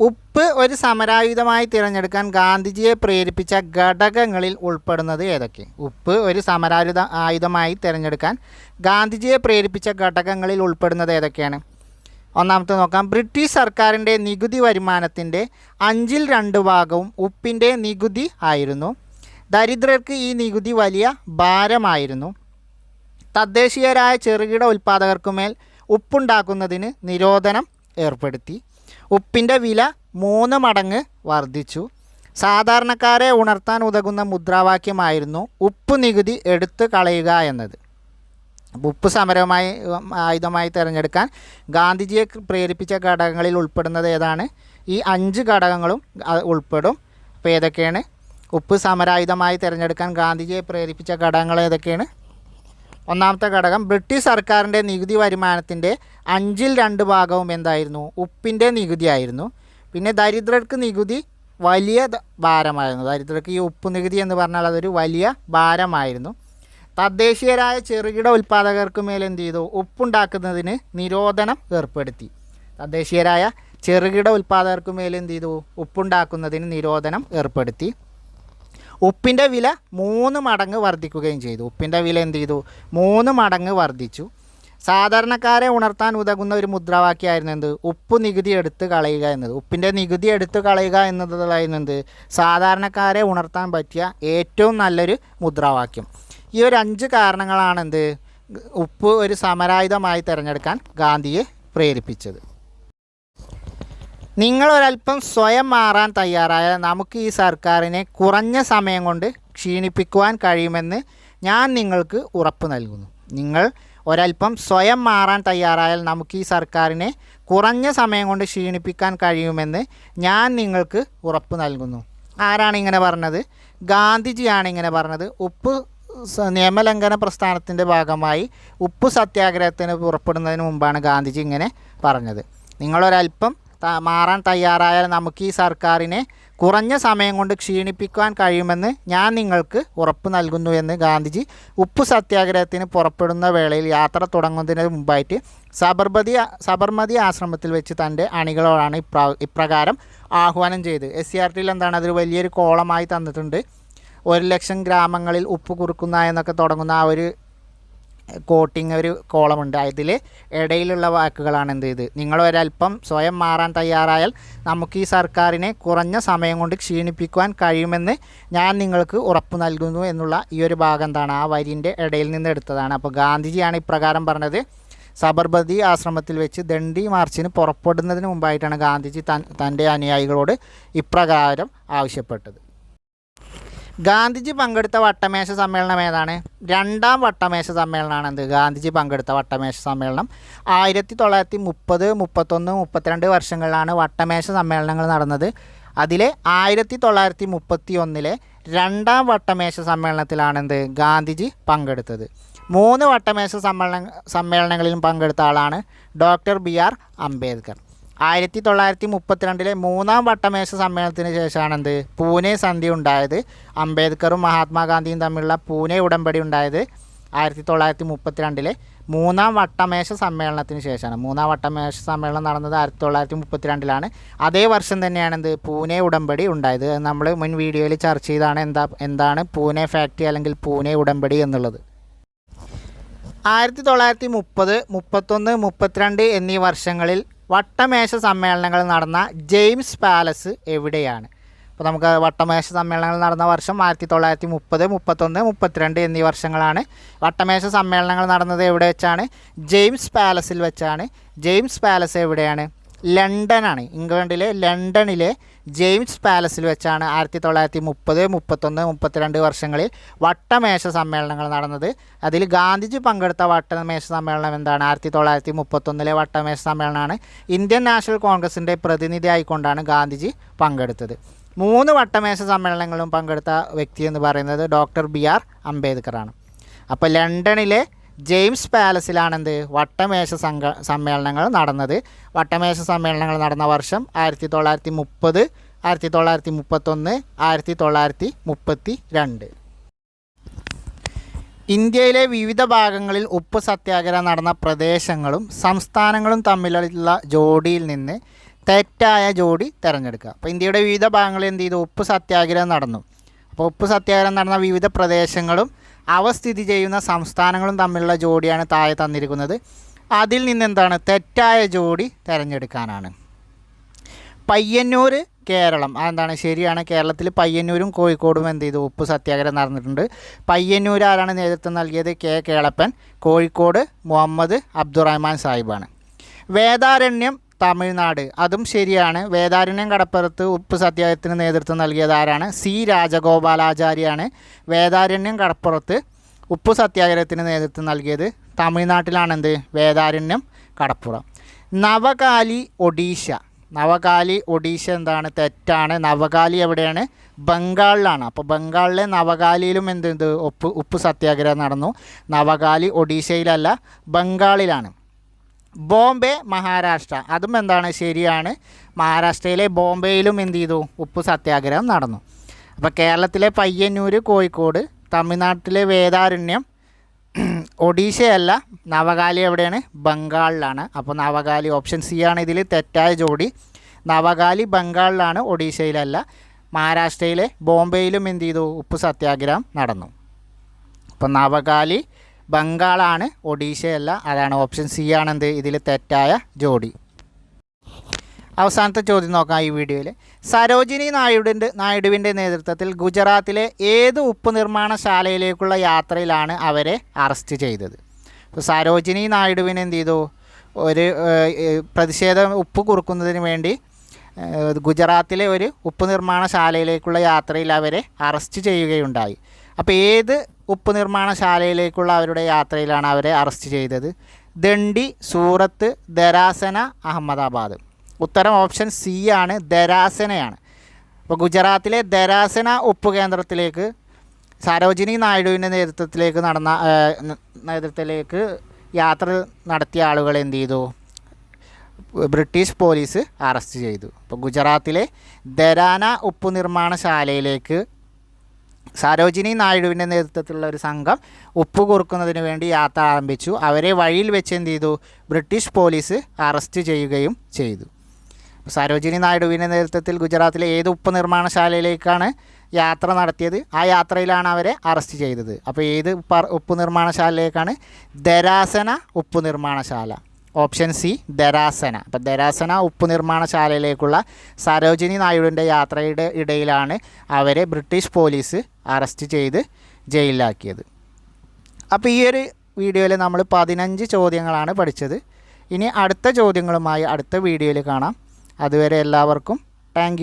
ഉപ്പ് ഒരു സമരായുധമായി തിരഞ്ഞെടുക്കാൻ ഗാന്ധിജിയെ പ്രേരിപ്പിച്ച ഘടകങ്ങളിൽ ഉൾപ്പെടുന്നത് ഏതൊക്കെ? ഉപ്പ് ഒരു സമരായുധ ആയുധമായി തിരഞ്ഞെടുക്കാൻ ഗാന്ധിജിയെ പ്രേരിപ്പിച്ച ഘടകങ്ങളിൽ ഉൾപ്പെടുന്നത് ഏതൊക്കെയാണ്? ഒന്നാമത്തെ നോക്കാം. ബ്രിട്ടീഷ് സർക്കാരിന്റെ നികുതി വരുമാനത്തിന്റെ അഞ്ചിൽ രണ്ട് ഭാഗവും ഉപ്പിന്റെ നികുതി ആയിരുന്നു. ദരിദ്രർക്ക് ഈ നികുതി വലിയ ഭാരമായിരുന്നു. തദ്ദേശീയരായ ചെറുകിട ഉൽപ്പാദകർക്കുമേൽ ഉപ്പുണ്ടാക്കുന്നതിന് നിരോധനം ഏർപ്പെടുത്തി. ഉപ്പിന്റെ വില മൂന്ന് മടങ്ങ് വർദ്ധിച്ചു. സാധാരണക്കാരെ ഉണർത്താൻ ഉതകുന്ന മുദ്രാവാക്യമായിരുന്നു ഉപ്പ് നികുതി എടുത്തു കളയുക എന്നത്. ഉപ്പ് സമരമായി ഉം, ആയുധമായി തിരഞ്ഞെടുക്കാൻ ഗാന്ധിജിയെ പ്രേരിപ്പിച്ച ഘടകങ്ങളിൽ ഉൾപ്പെടുന്നത് ഏതാണ്? ഈ അഞ്ച് ഘടകങ്ങളും ഉൾപ്പെടും. അപ്പോൾ ഏതൊക്കെയാണ്? ഉപ്പ് സമരായുധമായി തിരഞ്ഞെടുക്കാൻ ഗാന്ധിജിയെ പ്രേരിപ്പിച്ച ഘടകങ്ങൾ ഏതൊക്കെയാണ്? ഒന്നാമത്തെ ഘടകം ബ്രിട്ടീഷ് സർക്കാരിന്റെ നികുതി വരുമാനത്തിന്റെ അഞ്ചിൽ രണ്ട് ഭാഗവും എന്തായിരുന്നു? ഉപ്പിന്റെ നികുതിയായിരുന്നു. പിന്നെ ദരിദ്രർക്ക് നികുതി വലിയ ഭാരമായിരുന്നു. ദരിദ്രർക്ക് ഈ ഉപ്പ് നികുതി എന്ന് പറഞ്ഞാൽ അതൊരു വലിയ ഭാരമായിരുന്നു. തദ്ദേശീയരായ ചെറുകിട ഉൽപ്പാദകർക്ക് മേൽ എന്ത് ചെയ്തു? ഉപ്പുണ്ടാക്കുന്നതിന് നിരോധനം ഏർപ്പെടുത്തി. തദ്ദേശീയരായ ചെറുകിട ഉൽപ്പാദകർക്ക് മേൽ എന്ത് ചെയ്തു? ഉപ്പുണ്ടാക്കുന്നതിന് നിരോധനം ഏർപ്പെടുത്തി. ഉപ്പിന്റെ വില മൂന്ന് മടങ്ങ് വർദ്ധിക്കുകയും ചെയ്തു. ഉപ്പിന്റെ വില എന്ത് ചെയ്തു? മൂന്ന് മടങ്ങ് വർദ്ധിച്ചു. സാധാരണക്കാരെ ഉണർത്താൻ ഉതകുന്ന ഒരു മുദ്രാവാക്യമായിരുന്നു എന്ത്? ഉപ്പ് നികുതി എടുത്ത് കളയുക എന്നത്. ഉപ്പിന്റെ നികുതി എടുത്ത് കളയുക എന്നതായിരുന്നു എന്ത്? സാധാരണക്കാരെ ഉണർത്താൻ പറ്റിയ ഏറ്റവും നല്ലൊരു മുദ്രാവാക്യം. ഈ ഒരു അഞ്ച് കാരണങ്ങളാണ് എന്ത്? ഉപ്പ് ഒരു സമരായുധമായി തിരഞ്ഞെടുക്കാൻ ഗാന്ധിയെ പ്രേരിപ്പിച്ചത്. നിങ്ങളൊരല്പം സ്വയം മാറാൻ തയ്യാറായാൽ നമുക്ക് ഈ സർക്കാരിനെ കുറഞ്ഞ സമയം കൊണ്ട് ക്ഷീണിപ്പിക്കുവാൻ കഴിയുമെന്ന് ഞാൻ നിങ്ങൾക്ക് ഉറപ്പ് നൽകുന്നു. നിങ്ങൾ ഒരല്പം സ്വയം മാറാൻ തയ്യാറായാൽ നമുക്ക് ഈ സർക്കാരിനെ കുറഞ്ഞ സമയം കൊണ്ട് ക്ഷീണിപ്പിക്കാൻ കഴിയുമെന്ന് ഞാൻ നിങ്ങൾക്ക് ഉറപ്പ് നൽകുന്നു. ആരാണ് ഇങ്ങനെ പറഞ്ഞത്? ഗാന്ധിജിയാണ് ഇങ്ങനെ പറഞ്ഞത്. ഉപ്പ് നിയമലംഘന പ്രസ്ഥാനത്തിന്റെ ഭാഗമായി ഉപ്പ് സത്യാഗ്രഹത്തിന് പുറപ്പെടുന്നതിന് മുമ്പാണ് ഗാന്ധിജി ഇങ്ങനെ പറഞ്ഞത്. നിങ്ങളൊരല്പം മാറാൻ തയ്യാറായാൽ നമുക്ക് ഈ സർക്കാരിനെ കുറഞ്ഞ സമയം കൊണ്ട് ക്ഷീണിപ്പിക്കാൻ കഴിയുമെന്ന് ഞാൻ നിങ്ങൾക്ക് ഉറപ്പ് നൽകുന്നു എന്ന് ഗാന്ധിജി ഉപ്പ് സത്യാഗ്രഹത്തിന് പുറപ്പെടുന്ന വേളയിൽ യാത്ര തുടങ്ങുന്നതിന് മുമ്പായിട്ട് സബർമതി സബർമതി ആശ്രമത്തിൽ വെച്ച് തന്റെ അണികളോടാണ് ഇപ്ര ഇപ്രകാരം ആഹ്വാനം ചെയ്ത്. എസ് സി ആർ ടിയിൽ എന്താണ് അതൊരു വലിയൊരു കോളമായി തന്നിട്ടുണ്ട്. ഒരു ലക്ഷം ഗ്രാമങ്ങളിൽ ഉപ്പ് കുറുക്കുന്ന എന്നൊക്കെ തുടങ്ങുന്ന ആ ഒരു കോട്ടിങ് ഒരു കോളമുണ്ട്. അതിൽ ഇടയിലുള്ള വാക്കുകളാണ് എന്ത് ചെയ്ത്? നിങ്ങൾ ഒരല്പം സ്വയം മാറാൻ തയ്യാറായാൽ നമുക്ക് ഈ സർക്കാരിനെ കുറഞ്ഞ സമയം കൊണ്ട് ക്ഷീണിപ്പിക്കുവാൻ കഴിയുമെന്ന് ഞാൻ നിങ്ങൾക്ക് ഉറപ്പ് നൽകുന്നു എന്നുള്ള ഈ ഒരു ഭാഗം എന്താണ്? ആ വരിന്റെ ഇടയിൽ നിന്ന് എടുത്തതാണ്. അപ്പോൾ ഗാന്ധിജിയാണ് ഇപ്രകാരം പറഞ്ഞത്. സബർമതി ആശ്രമത്തിൽ വെച്ച് ദണ്ഡി മാർച്ചിന് പുറപ്പെടുന്നതിന് മുമ്പായിട്ടാണ് ഗാന്ധിജി തൻ തന്റെ അനുയായികളോട് ഇപ്രകാരം ആവശ്യപ്പെട്ടത്. ഗാന്ധിജി പങ്കെടുത്ത വട്ടമേശ സമ്മേളനം ഏതാണ്? രണ്ടാം വട്ടമേശ സമ്മേളനമാണ് എന്ത്? ഗാന്ധിജി പങ്കെടുത്ത വട്ടമേശ സമ്മേളനം. ആയിരത്തി തൊള്ളായിരത്തി മുപ്പത് മുപ്പത്തൊന്ന് മുപ്പത്തിരണ്ട് വർഷങ്ങളിലാണ് വട്ടമേശ സമ്മേളനങ്ങൾ നടന്നത്. അതിലെ ആയിരത്തി തൊള്ളായിരത്തി മുപ്പത്തി ഒന്നിലെ രണ്ടാം വട്ടമേശ സമ്മേളനത്തിലാണ് എന്ത്? ഗാന്ധിജി പങ്കെടുത്തത്. മൂന്ന് വട്ടമേശ സമ്മേളന സമ്മേളനങ്ങളിലും പങ്കെടുത്ത ആളാണ് ഡോക്ടർ ബി ആർ അംബേദ്കർ. ആയിരത്തി തൊള്ളായിരത്തി മുപ്പത്തിരണ്ടിലെ മൂന്നാം വട്ടമേശ സമ്മേളനത്തിന് ശേഷമാണ് എന്ത് പൂനെ സന്ധി ഉണ്ടായത്. അംബേദ്കറും മഹാത്മാഗാന്ധിയും തമ്മിലുള്ള പൂനെ ഉടമ്പടി ഉണ്ടായത് ആയിരത്തി തൊള്ളായിരത്തി മുപ്പത്തിരണ്ടിലെ മൂന്നാം വട്ടമേശ സമ്മേളനത്തിന് ശേഷമാണ്. മൂന്നാം വട്ടമേശ സമ്മേളനം നടന്നത് ആയിരത്തി തൊള്ളായിരത്തി മുപ്പത്തിരണ്ടിലാണ് അതേ വർഷം തന്നെയാണ് എന്ത് പൂനെ ഉടമ്പടി ഉണ്ടായത്. നമ്മൾ മുൻ വീഡിയോയിൽ ചർച്ച ചെയ്താണ് എന്താ എന്താണ് പൂനെ ഫാക്ടറി അല്ലെങ്കിൽ പൂനെ ഉടമ്പടി എന്നുള്ളത്. ആയിരത്തി തൊള്ളായിരത്തി മുപ്പത് മുപ്പത്തൊന്ന് മുപ്പത്തിരണ്ട് എന്നീ വർഷങ്ങളിൽ വട്ടമേശ സമ്മേളനങ്ങൾ നടന്ന ജെയിംസ് പാലസ് എവിടെയാണ്? അപ്പോൾ നമുക്ക് വട്ടമേശ സമ്മേളനങ്ങൾ നടന്ന വർഷം ആയിരത്തി തൊള്ളായിരത്തി മുപ്പത് മുപ്പത്തൊന്ന് മുപ്പത്തിരണ്ട് എന്നീ വർഷങ്ങളാണ്. വട്ടമേശ സമ്മേളനങ്ങൾ നടന്നത് എവിടെ വെച്ചാണ്? ജെയിംസ് പാലസിൽ വെച്ചാണ്. ജെയിംസ് പാലസ് എവിടെയാണ്? ലണ്ടനാണ്. ഇംഗ്ലണ്ടിലെ ലണ്ടനിലെ ജെയിംസ് പാലസിൽ വെച്ചാണ് ആയിരത്തി തൊള്ളായിരത്തി മുപ്പത് മുപ്പത്തൊന്ന് മുപ്പത്തിരണ്ട് വർഷങ്ങളിൽ വട്ടമേശ സമ്മേളനങ്ങൾ നടന്നത്. അതിൽ ഗാന്ധിജി പങ്കെടുത്ത വട്ടമേശ സമ്മേളനം എന്താണ്? ആയിരത്തി തൊള്ളായിരത്തി മുപ്പത്തൊന്നിലെ വട്ടമേശ സമ്മേളനമാണ്. ഇന്ത്യൻ നാഷണൽ കോൺഗ്രസിന്റെ പ്രതിനിധിയായിക്കൊണ്ടാണ് ഗാന്ധിജി പങ്കെടുത്തത്. മൂന്ന് വട്ടമേശ സമ്മേളനങ്ങളും പങ്കെടുത്ത വ്യക്തി എന്ന് പറയുന്നത് ഡോക്ടർ ബി ആർ അംബേദ്കറാണ്. അപ്പോൾ ലണ്ടനിലെ ജെയിംസ് പാലസിലാണെന്ത്? വട്ടമേശ സംഘ സമ്മേളനങ്ങൾ നടന്നത്. വട്ടമേശ സമ്മേളനങ്ങൾ നടന്ന വർഷം ആയിരത്തി തൊള്ളായിരത്തി മുപ്പത് ആയിരത്തി തൊള്ളായിരത്തി മുപ്പത്തൊന്ന് ആയിരത്തി തൊള്ളായിരത്തി മുപ്പത്തി രണ്ട് ഇന്ത്യയിലെ വിവിധ ഭാഗങ്ങളിൽ ഉപ്പ് സത്യാഗ്രഹം നടന്ന പ്രദേശങ്ങളും സംസ്ഥാനങ്ങളും തമ്മിലുള്ള ജോഡിയിൽ നിന്ന് തെറ്റായ ജോഡി തിരഞ്ഞെടുക്കുക. അപ്പോൾ ഇന്ത്യയുടെ വിവിധ ഭാഗങ്ങളിൽ എന്ത് ചെയ്തു? ഉപ്പ് സത്യാഗ്രഹം നടന്നു. അപ്പോൾ ഉപ്പ് സത്യാഗ്രഹം നടന്ന വിവിധ പ്രദേശങ്ങളും അവ സ്ഥിതി ചെയ്യുന്ന സംസ്ഥാനങ്ങളും തമ്മിലുള്ള ജോഡിയാണ് താഴെ തന്നിരിക്കുന്നത്. അതിൽ നിന്ന് എന്താണ് തെറ്റായ ജോഡി തിരഞ്ഞെടുക്കാനാണ്. പയ്യന്നൂർ കേരളം. അതെന്താണ്? ശരിയാണ്. കേരളത്തിൽ പയ്യന്നൂരും കോഴിക്കോടും എന്ത് ചെയ്തു? ഉപ്പ് സത്യാഗ്രഹം നടന്നിട്ടുണ്ട്. പയ്യന്നൂർ ആരാണ് നേതൃത്വം നൽകിയത്? കെ. കേളപ്പൻ കോഴിക്കോട് മുഹമ്മദ് അബ്ദുറഹ്മാൻ സാഹിബാണ്. വേദാരണ്യം തമിഴ്നാട്. അതും ശരിയാണ്. വേദാരണ്യം കടപ്പുറത്ത് ഉപ്പ് സത്യാഗ്രഹത്തിന് നേതൃത്വം നൽകിയത് ആരാണ്? സി. രാജഗോപാലാചാര്യാണ്. വേദാരണ്യം കടപ്പുറത്ത് ഉപ്പ് സത്യാഗ്രഹത്തിന് നേതൃത്വം നൽകിയത് തമിഴ്നാട്ടിലാണ് എന്ത് വേദാരണ്യം കടപ്പുറം. നവകാലി ഒഡീഷ. നവകാലി ഒഡീഷ എന്താണ്? തെറ്റാണ്. നവകാലി എവിടെയാണ്? ബംഗാളിലാണ്. അപ്പോൾ ബംഗാളിലെ നവകാലിയിലും എന്ത് ഉപ്പ് ഉപ്പ് സത്യാഗ്രഹം നടന്നു. നവകാലി ഒഡീഷയിലല്ല ബംഗാളിലാണ്. ബോംബെ മഹാരാഷ്ട്ര. അതും എന്താണ്? ശരിയാണ്. മഹാരാഷ്ട്രയിലെ ബോംബെയിലും എന്ത് ചെയ്തു? ഉപ്പ് സത്യാഗ്രഹം നടന്നു. അപ്പോൾ കേരളത്തിലെ പയ്യന്നൂർ കോഴിക്കോട് തമിഴ്നാട്ടിലെ വേദാരണ്യം ഒഡീഷയല്ല നവകാലി എവിടെയാണ്? ബംഗാളിലാണ്. അപ്പോൾ നവകാലി ഓപ്ഷൻ സി ആണ് ഇതിൽ തെറ്റായ ജോഡി. നവകാലി ബംഗാളിലാണ് ഒഡീഷയിലല്ല. മഹാരാഷ്ട്രയിലെ ബോംബെയിലും എന്ത് ചെയ്തു? ഉപ്പ് സത്യാഗ്രഹം നടന്നു. അപ്പോൾ നവകാലി ബംഗാളാണ് ഒഡീഷയല്ല അതാണ് ഓപ്ഷൻ സി ആണെന്ത് ഇതിൽ തെറ്റായ ജോഡി. അവസാനത്തെ ചോദ്യം നോക്കാം ഈ വീഡിയോയിൽ സരോജിനി നായിഡുവിന്റെ നായിഡുവിന്റെ നേതൃത്വത്തിൽ ഗുജറാത്തിലെ ഏത് ഉപ്പ് നിർമ്മാണശാലയിലേക്കുള്ള യാത്രയിലാണ് അവരെ അറസ്റ്റ് ചെയ്തത്? ഇപ്പോൾ സരോജിനി നായിഡുവിന് എന്ത് ചെയ്തു? ഒരു പ്രതിഷേധം ഉപ്പ് കുറുക്കുന്നതിന് വേണ്ടി ഗുജറാത്തിലെ ഒരു ഉപ്പ് നിർമ്മാണശാലയിലേക്കുള്ള യാത്രയിൽ അവരെ അറസ്റ്റ് ചെയ്യുകയുണ്ടായി. അപ്പോൾ ഏത് ഉപ്പ് നിർമ്മാണശാലയിലേക്കുള്ള അവരുടെ യാത്രയിലാണ് അവരെ അറസ്റ്റ് ചെയ്തത്. ദണ്ഡി സൂറത്ത് ദരാസന അഹമ്മദാബാദ്. ഉത്തരം ഓപ്ഷൻ സി ആണ് ദരാസനയാണ്. അപ്പോൾ ഗുജറാത്തിലെ ദരാസന ഉപ്പ് കേന്ദ്രത്തിലേക്ക് സരോജിനി നായിഡുവിന്റെ നേതൃത്വത്തിലേക്ക് നടന്ന നേതൃത്വത്തിലേക്ക് യാത്ര നടത്തിയ ആളുകൾ എന്ത് ചെയ്തു? ബ്രിട്ടീഷ് പോലീസ് അറസ്റ്റ് ചെയ്തു. അപ്പോൾ ഗുജറാത്തിലെ ദരാന ഉപ്പ് നിർമ്മാണശാലയിലേക്ക് സരോജിനി നായിഡുവിന്റെ നേതൃത്വത്തിലുള്ള ഒരു സംഘം ഉപ്പ് കുറുക്കുന്നതിന് വേണ്ടി യാത്ര ആരംഭിച്ചു. അവരെ വഴിയിൽ വെച്ച് എന്ത് ചെയ്തു? ബ്രിട്ടീഷ് പോലീസ് അറസ്റ്റ് ചെയ്യുകയും ചെയ്തു. സരോജിനി നായിഡുവിന്റെ നേതൃത്വത്തിൽ ഗുജറാത്തിലെ ഏത് ഉപ്പ് നിർമ്മാണശാലയിലേക്കാണ് യാത്ര നടത്തിയത്? ആ യാത്രയിലാണ് അവരെ അറസ്റ്റ് ചെയ്തത്. അപ്പോൾ ഏത് ഉപ്പ് നിർമ്മാണശാലയിലേക്കാണ് ദരാസന ഉപ്പ് നിർമ്മാണശാല ഓപ്ഷൻ സി ദരാസന അപ്പോൾ ദരാസന ഉപ്പ് നിർമ്മാണശാലയിലേക്കുള്ള സരോജിനി നായിഡുവിന്റെ യാത്രയുടെ ഇടയിലാണ് അവരെ ബ്രിട്ടീഷ് പോലീസ് അറസ്റ്റ് ചെയ്ത് ജയിലിലാക്കിയത്. അപ്പോൾ ഈ ഒരു വീഡിയോയിൽ നമ്മൾ പതിനഞ്ച് ചോദ്യങ്ങളാണ് പഠിച്ചത്. ഇനി അടുത്ത ചോദ്യങ്ങളുമായി അടുത്ത വീഡിയോയിൽ കാണാം. അതുവരെ എല്ലാവർക്കും താങ്ക്